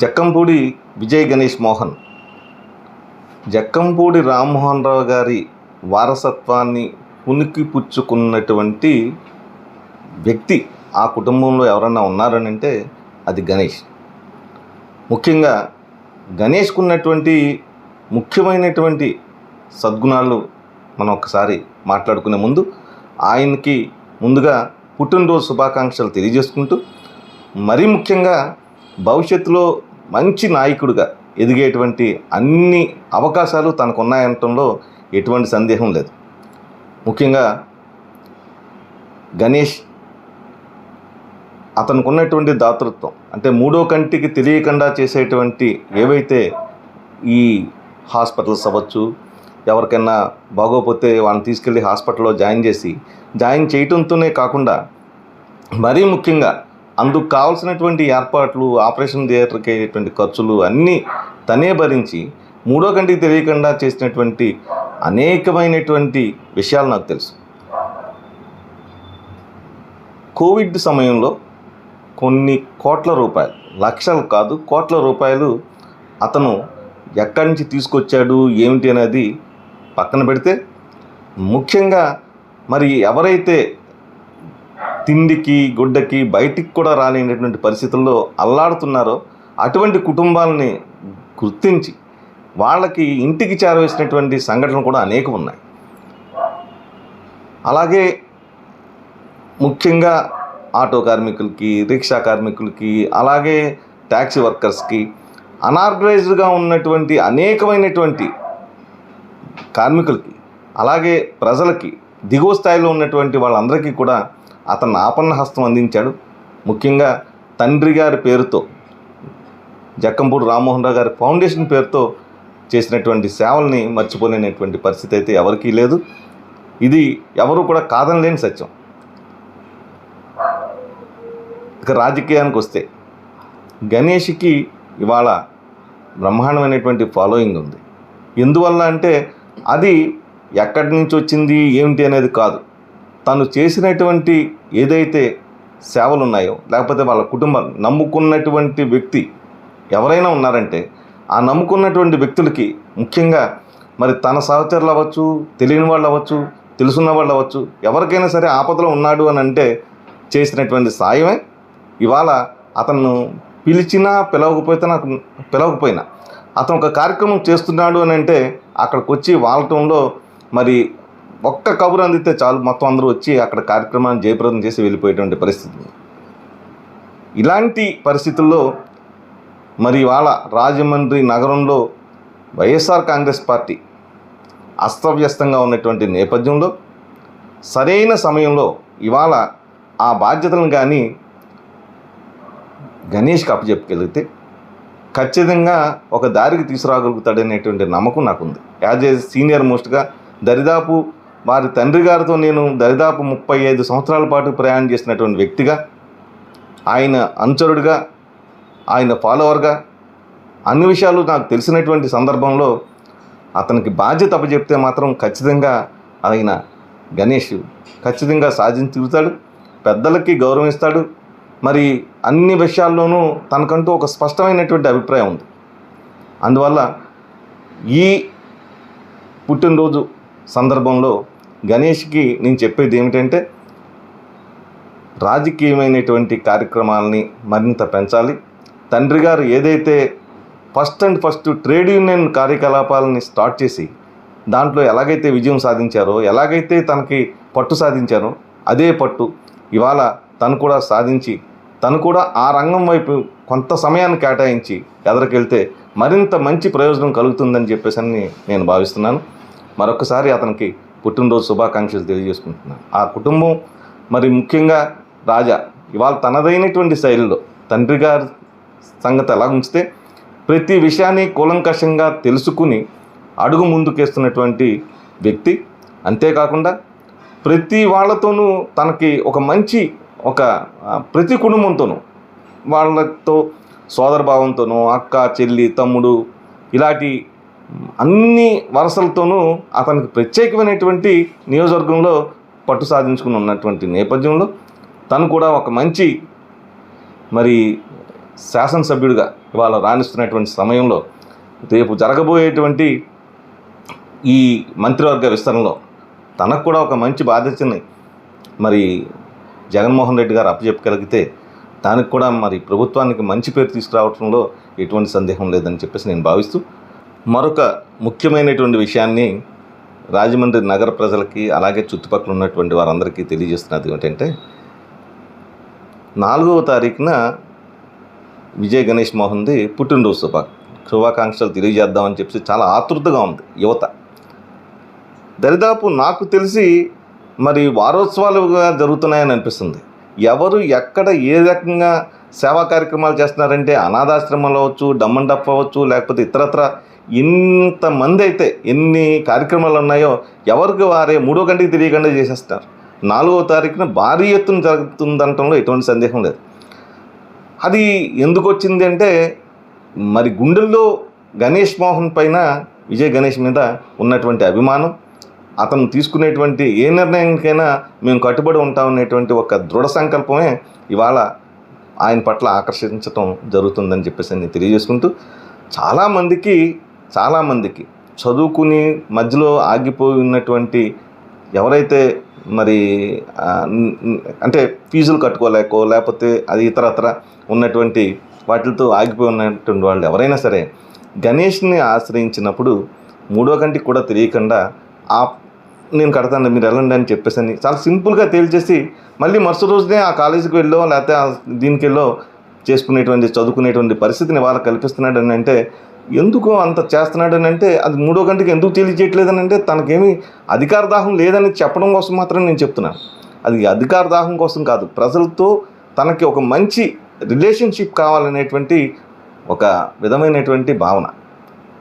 జక్కంపూడి విజయ్ గణేష్ మోహన్. జక్కంపూడి రామ్మోహన్ రావు గారి వారసత్వాన్ని పునికి పుచ్చుకున్నటువంటి వ్యక్తి ఆ కుటుంబంలో ఎవరన్నా ఉన్నారని అంటే అది గణేష్. ముఖ్యంగా గణేష్కున్నటువంటి ముఖ్యమైనటువంటి సద్గుణాలు మనం ఒకసారి మాట్లాడుకునే ముందు ఆయనకి ముందుగా పుట్టినరోజు శుభాకాంక్షలు తెలియజేసుకుంటూ మరీ ముఖ్యంగా భవిష్యత్తులో మంచి నాయకుడిగా ఎదిగేటువంటి అన్ని అవకాశాలు తనకు ఉన్నాయనటంలో ఎటువంటి సందేహం లేదు. ముఖ్యంగా గణేష్ అతనికి ఉన్నటువంటి దాతృత్వం అంటే మూడో కంటికి తెలియకుండా చేసేటువంటి ఏవైతే ఈ హాస్పిటల్స్ అవ్వచ్చు ఎవరికైనా బాగోపోతే వాళ్ళని తీసుకెళ్ళి హాస్పిటల్లో జాయిన్ చేసి జాయిన్ చేయటంతోనే కాకుండా మరీ ముఖ్యంగా అందుకు కావాల్సినటువంటి ఏర్పాట్లు ఆపరేషన్ థియేటర్కి అయ్యేటువంటి ఖర్చులు అన్నీ తనే భరించి మూడో కంటికి తెలియకుండా చేసినటువంటి అనేకమైనటువంటి విషయాలు నాకు తెలుసు. కోవిడ్ సమయంలో కొన్ని కోట్ల రూపాయలు లక్షలు కాదు కోట్ల రూపాయలు అతను ఎక్కడి నుంచి తీసుకొచ్చాడు ఏమిటి అనేది పక్కన పెడితే ముఖ్యంగా మరి ఎవరైతే తిండికి గుడ్డకి బయటికి కూడా రాలేనటువంటి పరిస్థితుల్లో అల్లాడుతున్నారో. అటువంటి కుటుంబాలని గుర్తించి వాళ్ళకి ఇంటికి చేరవేసినటువంటి సంఘటనలు కూడా అనేకం ఉన్నాయి. అలాగే ముఖ్యంగా ఆటో కార్మికులకి రిక్షా కార్మికులకి అలాగే ట్యాక్సీ వర్కర్స్కి అనార్గనైజ్డ్గా ఉన్నటువంటి అనేకమైనటువంటి కార్మికులకి అలాగే ప్రజలకి దిగువ స్థాయిలో ఉన్నటువంటి వాళ్ళందరికీ కూడా అతను ఆపన్న హస్తం అందించాడు. ముఖ్యంగా తండ్రి గారి పేరుతో జక్కంపూడి రామ్మోహన్ రావు గారి ఫౌండేషన్ పేరుతో చేసినటువంటి సేవల్ని మర్చిపోలేనటువంటి పరిస్థితి అయితే ఎవరికీ లేదు. ఇది ఎవరు కూడా కాదనలేని సత్యం. ఇక రాజకీయానికి వస్తే గణేష్కి ఇవాళ బ్రహ్మాండమైనటువంటి ఫాలోయింగ్ ఉంది. ఎందువల్ల అంటే అది ఎక్కడి నుంచి వచ్చింది ఏమిటి అనేది కాదు. తను చేసినటువంటి ఏదైతే సేవలు ఉన్నాయో లేకపోతే వాళ్ళ కుటుంబం నమ్ముకున్నటువంటి వ్యక్తి ఎవరైనా ఉన్నారంటే ఆ నమ్ముకున్నటువంటి వ్యక్తులకి ముఖ్యంగా మరి తన సహచరులు అవ్వచ్చు తెలియని వాళ్ళు అవ్వచ్చు తెలుసున్న వాళ్ళు అవ్వచ్చు ఎవరికైనా సరే ఆపదలో ఉన్నాడు అని అంటే చేసినటువంటి సాయమే. ఇవాళ అతను పిలిచినా పిలవకపోతే నాకు పిలవకపోయినా అతను ఒక కార్యక్రమం చేస్తున్నాడు అని అంటే అక్కడికి వచ్చి వాళ్ళటంలో మరి ఒక్క కబురు అందితే చాలు. మొత్తం అందరూ వచ్చి అక్కడ కార్యక్రమాన్ని జయప్రదం చేసి వెళ్ళిపోయేటువంటి పరిస్థితి. ఇలాంటి పరిస్థితుల్లో మరి ఇవాళ రాజమండ్రి నగరంలో వైఎస్ఆర్ కాంగ్రెస్ పార్టీ అస్తవ్యస్తంగా ఉన్నటువంటి నేపథ్యంలో సరైన సమయంలో ఇవాళ ఆ బాధ్యతలను కానీ గణేష్కి అప్పచెప్పగలిగితే ఖచ్చితంగా ఒక దారికి తీసుకురాగలుగుతాడనేటువంటి నమ్మకం నాకుంది. యాజ్ ఏ సీనియర్ మోస్ట్గా దరిదాపు వారి తండ్రి గారితో నేను దరిదాపు ముప్పై ఐదు సంవత్సరాల పాటు ప్రయాణం చేసినటువంటి వ్యక్తిగా ఆయన అనుచరుడిగా ఆయన ఫాలోవర్గా అన్ని విషయాలు నాకు తెలిసినటువంటి సందర్భంలో అతనికి బాధ్యత అప్పచెప్తే మాత్రం ఖచ్చితంగా ఆయన గణేష్ ఖచ్చితంగా సాధించి తిరుగుతాడు పెద్దలకి గౌరవిస్తాడు. మరి అన్ని విషయాల్లోనూ తనకంటూ ఒక స్పష్టమైనటువంటి అభిప్రాయం ఉంది. అందువల్ల ఈ పుట్టినరోజు సందర్భంలో గణేష్కి నేను చెప్పేది ఏమిటంటే రాజకీయమైనటువంటి కార్యక్రమాలని మరింత పెంచాలి. తండ్రి గారు ఏదైతే first and first trade union కార్యకలాపాలని start చేసి దాంట్లో ఎలాగైతే విజయం సాధించారో ఎలాగైతే తనకి పట్టు సాధించారో అదే పట్టు ఇవాళ తను కూడా సాధించి తను కూడా ఆ రంగం వైపు కొంత సమయాన్ని కేటాయించి ఎదరికెళ్తే మరింత మంచి ప్రయోజనం కలుగుతుందని చెప్పేసి నేను భావిస్తున్నాను. మరొకసారి అతనికి పుట్టినరోజు శుభాకాంక్షలు తెలియజేసుకుంటున్నాను. ఆ కుటుంబం మరి ముఖ్యంగా రాజా ఇవాళ తనదైనటువంటి శైలిలో తండ్రి గారి సంగతి ఎలా ఉంచితే ప్రతి విషయాన్ని కూలంకషంగా తెలుసుకుని అడుగు ముందుకేస్తున్నటువంటి వ్యక్తి. అంతేకాకుండా ప్రతి వాళ్ళతోనూ తనకి ఒక మంచి ఒక ప్రతి కుటుంబంతోనూ వాళ్ళతో సోదరభావంతోనూ అక్క చెల్లి తమ్ముడు ఇలాంటి అన్ని వరసలతోనూ అతనికి ప్రత్యేకమైనటువంటి నియోజకవర్గంలో పట్టు సాధించుకుని ఉన్నటువంటి నేపథ్యంలో తను కూడా ఒక మంచి మరి శాసనసభ్యుడిగా ఇవాళ రాణిస్తున్నటువంటి సమయంలో రేపు జరగబోయేటువంటి ఈ మంత్రివర్గ విస్తరణలో తనకు కూడా ఒక మంచి బాధ్యతని మరి జగన్మోహన్ రెడ్డి గారు అప్పచెప్పగలిగితే దానికి కూడా మరి ప్రభుత్వానికి మంచి పేరు తీసుకురావడంలో ఎటువంటి సందేహం లేదని చెప్పేసి నేను భావిస్తూ మరొక ముఖ్యమైనటువంటి విషయాన్ని రాజమండ్రి నగర ప్రజలకి అలాగే చుట్టుపక్కల ఉన్నటువంటి వారందరికీ తెలియజేస్తున్నది ఏంటంటే నాలుగవ తారీఖున విజయ్ గణేష్ మోహన్ది పుట్టినరోజు శుభా శుభాకాంక్షలు తెలియజేద్దామని చెప్పి చాలా ఆతృతగా ఉంది యువత. దరిదాపు నాకు తెలిసి మరి వారోత్సవాలుగా జరుగుతున్నాయని అనిపిస్తుంది. ఎవరు ఎక్కడ ఏ రకంగా సేవా కార్యక్రమాలు చేస్తున్నారంటే అనాథాశ్రమాలు అవ్వచ్చు డమ్మన్ డప్ అవ్వచ్చు లేకపోతే ఇతరత్ర ఇంతమంది అయితే ఎన్ని కార్యక్రమాలు ఉన్నాయో ఎవరికి వారే మూడో గంటకి తెలియకుండా చేసేస్తారు. నాలుగో తారీఖున భారీ ఎత్తున జరుగుతుందనటంలో ఎటువంటి సందేహం లేదు. అది ఎందుకు వచ్చింది అంటే మరి గుండెల్లో గణేష్ మోహన్ పైన విజయ్ గణేష్ మీద ఉన్నటువంటి అభిమానం అతను తీసుకునేటువంటి ఏ నిర్ణయానికైనా మేము కట్టుబడి ఉంటామనేటువంటి ఒక దృఢ సంకల్పమే ఇవాళ ఆయన పట్ల ఆకర్షించటం జరుగుతుందని చెప్పేసి నేను తెలియజేసుకుంటూ చాలామందికి చాలామందికి చదువుకుని మధ్యలో ఆగిపోయి ఉన్నటువంటి ఎవరైతే మరి అంటే ఫీజులు కట్టుకోలేకో లేకపోతే అది ఇతరత్ర ఉన్నటువంటి వాటితో ఆగిపోయి ఉన్నటువంటి వాళ్ళు ఎవరైనా సరే గణేష్ని ఆశ్రయించినప్పుడు మూడో కంటికి కూడా తెలియకుండా ఆ నేను కడతాను మీరు వెళ్ళండి అని చెప్పేసి అని చాలా సింపుల్గా తేల్చేసి మళ్ళీ మరుసటి రోజునే ఆ కాలేజీకి వెళ్ళో లేకపోతే దీనికి వెళ్ళో చేసుకునేటువంటి చదువుకునేటువంటి పరిస్థితిని వాళ్ళకి కల్పిస్తున్నాడు అని అంటే ఎందుకు అంత చేస్తున్నాడని అంటే అది మూడో గంటకి ఎందుకు తెలియజేయట్లేదని అంటే తనకేమీ అధికార దాహం లేదని చెప్పడం కోసం మాత్రం నేను చెప్తున్నాను అది అధికార దాహం కోసం కాదు. ప్రజలతో తనకి ఒక మంచి రిలేషన్షిప్ కావాలనేటువంటి ఒక విధమైనటువంటి భావన.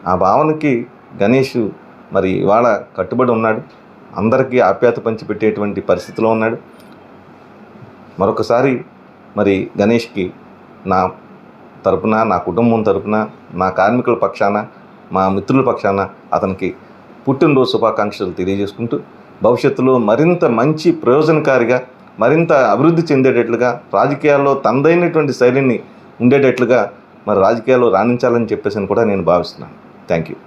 ఆ భావనకి గణేష్ మరి ఇవాళ కట్టుబడి ఉన్నాడు. అందరికీ ఆప్యాయత పంచిపెట్టేటువంటి పరిస్థితిలో ఉన్నాడు. మరొకసారి మరి గణేష్కి నా తరపున నా కుటుంబం తరపున నా కార్మికుల పక్షాన మా మిత్రుల పక్షాన అతనికి పుట్టినరోజు శుభాకాంక్షలు తెలియజేసుకుంటూ భవిష్యత్తులో మరింత మంచి ప్రయోజనకారిగా మరింత అభివృద్ధి చెందేటట్లుగా రాజకీయాల్లో తనదైనటువంటి శైలిని ఉండేటట్లుగా మరి రాజకీయాల్లో రాణించాలని చెప్పేసి అని కూడా నేను భావిస్తున్నాను. Thank you